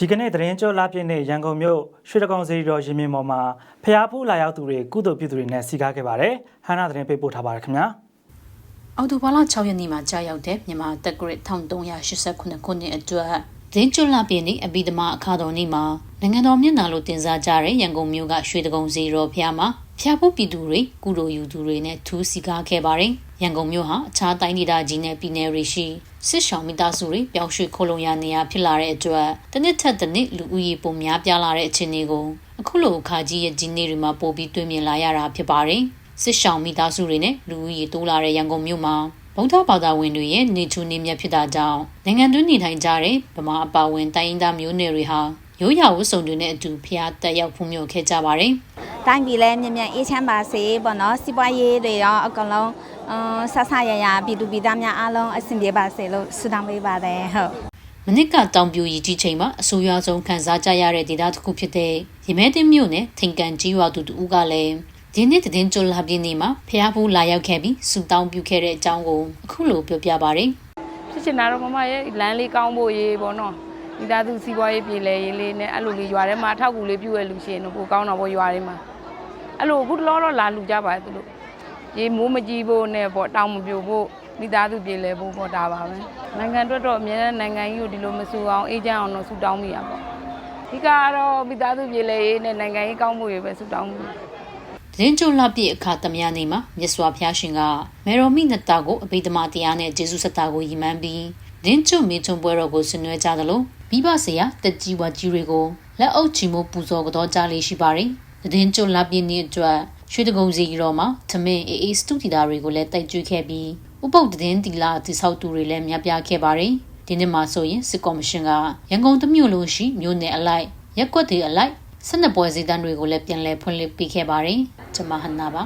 ဒီကနေ့သတင်းကြောလာပြည့်နေ့ရန်ကုန်မြို့ရွှေတကောင်စီတော်ရင်မြင့်ပေါ်မှာဖျားဖူးလာရောက်သူတွေကုသိုလ်ပြုသူတွေနဲ့စီကားခဲ့ပါတယ်။ဟန်နာသတင်းပေးပို့ထားပါတယ်ခင်ဗျာ။အော်တိုဘာလ6ရက်နေ့မှာကြာရောက်တဲ့မြန်မာတက္ကရာ1389ခုနှစ်အတွက်ဒင်းကျွလပြင်းနေ့အဘိဓမ္မာအခါတော်နေ့မှာနိုင်ငံတော်မျက်နှာလိုတင်စားကြတဲ့ရန်ကုန်မြို့ကရွှေတကုံစီရောဖျားမှာ ဖျားဖို့ပြည်သူတွေကုလိုယူသူတွေနဲ့ထူးစီကားခဲ့ပါတယ်။ရန်ကုန်မြို့ဟာအခြားတိုင်းဒေသကြီးနဲ့ပြည်နယ်တွေရှိစစ်ဆောင်မိသားစုတွေပျောက်ရွှေ့ခိုလုံရနေရဖြစ်လာတဲ့အတွက်တစ်နှစ်ထက်တစ်နှစ်လူဦးရေပုံများပြားလာတဲ့အခြေအနေကိုအခုလိုအခါကြီးရဲ့ဒီနေ့တွေမှာပို့ပြီးတွေ့မြင်လာရတာဖြစ်ပါတယ်။စစ်ဆောင်မိသားစုတွေနဲ့လူဦးရေတိုးလာတဲ့ရန်ကုန်မြို့မှာဗုဒ္ဓဘာသာဝင်တွေရဲ့နေချူနေမြတ်ဖြစ်တာကြောင့်နိုင်ငံတွင်းနေထိုင်ကြတဲ့ဗမာအပါဝင်တိုင်းရင်းသားမျိုးနွယ်တွေဟာရိုးရာဝတ်စုံတွေနဲ့အတူဖျားတက်ရောက်ဖူးမြော်ခဲ့ကြပါတယ် တိုင်းပြည်လည်းမြင်မြန်အေးချမ်းပါစေပေါ့နော်စီးပွားရေးတွေရောအကောင်လုံးအမ်ဆဆရရပြည်သူပြည်သားများအားလုံးအဆင်ပြေပါစေလို့ဆုတောင်းပေးပါတယ်ဟုတ်။မနစ်ကတောင်ပြူရီကြီးချိန်မှာအဆိုးရွားဆုံးခံစားကြရတဲ့ဒေသတစ်ခုဖြစ်တဲ့ရမဲတင်မြို့နယ်ထိန်ကန်ကြီးရွာသူတူကလည်းဒီနေ့တည်င်းကျွလာပြင်းနေမှာဖျားဘူးလာရောက်ခဲ့ပြီးစူတောင်းပြုခဲ့တဲ့အကြောင်းကိုအခုလိုပြောပြပါရစေဖြစ်ချင်တာတော့မမရဲ့လမ်းလေးကောင်းဖို့ရေးပေါ့နော်မိသားစုစီးပွားရေးပြည်လဲရေးလေးနဲ့အဲ့လိုလေးရွာထဲမှာအထောက်အကူလေးပြုရလူရှိရင်တော့ပိုကောင်းတော့ပေါ့ရွာထဲမှာ အဲ့လိုအခုတလောတော့လာလူကြပါတယ်သူတို့ရေမိုးမကြီးဖို့နဲ့ပေါ့တောင်းမပြိုဖို့မိသားစုပြည်လဲဖို့ပေါ့ဒါပါပဲနိုင်ငံအတွက်တော့အများနဲ့နိုင်ငံကြီးကိုဒီလိုမဆူအောင်အေးချမ်းအောင်တော့ဆူတောင်းမိရပေါ့ဒီကတော့မိသားစုပြည်လဲရေးနဲ့နိုင်ငံရေးကောင်းဖို့ရေးပဲဆူတောင်းမိ။တည်င်းကျွလာပြည့်အခါသမယနေမှာမြတ်စွာဘုရားရှင်ကမေရောမိနတကိုအဘိဓမ္မာတရားနဲ့ဂျေစုစတာကိုယီမှန်းပြီးဒင်းကျွမေချုံပွဲတော်ကိုဆင်နွှဲကြသလိုမိဘဆရာတက်ကြီးဝါကြီးတွေကိုလက်အုပ်ချီမိုးပူဇော်ကြောကြလေးရှိပါတယ်။ တည်င်းကျွလာပြည့်နေ့အတွက်ရွှေတကုံစီတော်မှာသမင်အေးအေးစတူဒီတာတွေကိုလည်းတိုက်ကျွေးခဲ့ပြီးဥပုပ်တည်င်းတီလာတိဆောက်သူတွေလည်းများပြားခဲ့ပါတယ်။ဒီနေ့မှာဆိုရင်စစ်ကော်မရှင်ကရန်ကုန်တမြို့လုံးရှိမြို့နယ်အလိုက်ရက်ကွက်တွေအလိုက်12ပွဲစီတန်းတွေကိုလည်းပြန်လည်ဖွင့်လှစ်ပေးခဲ့ပါတယ်။ကျွန်မဟန်နာပါ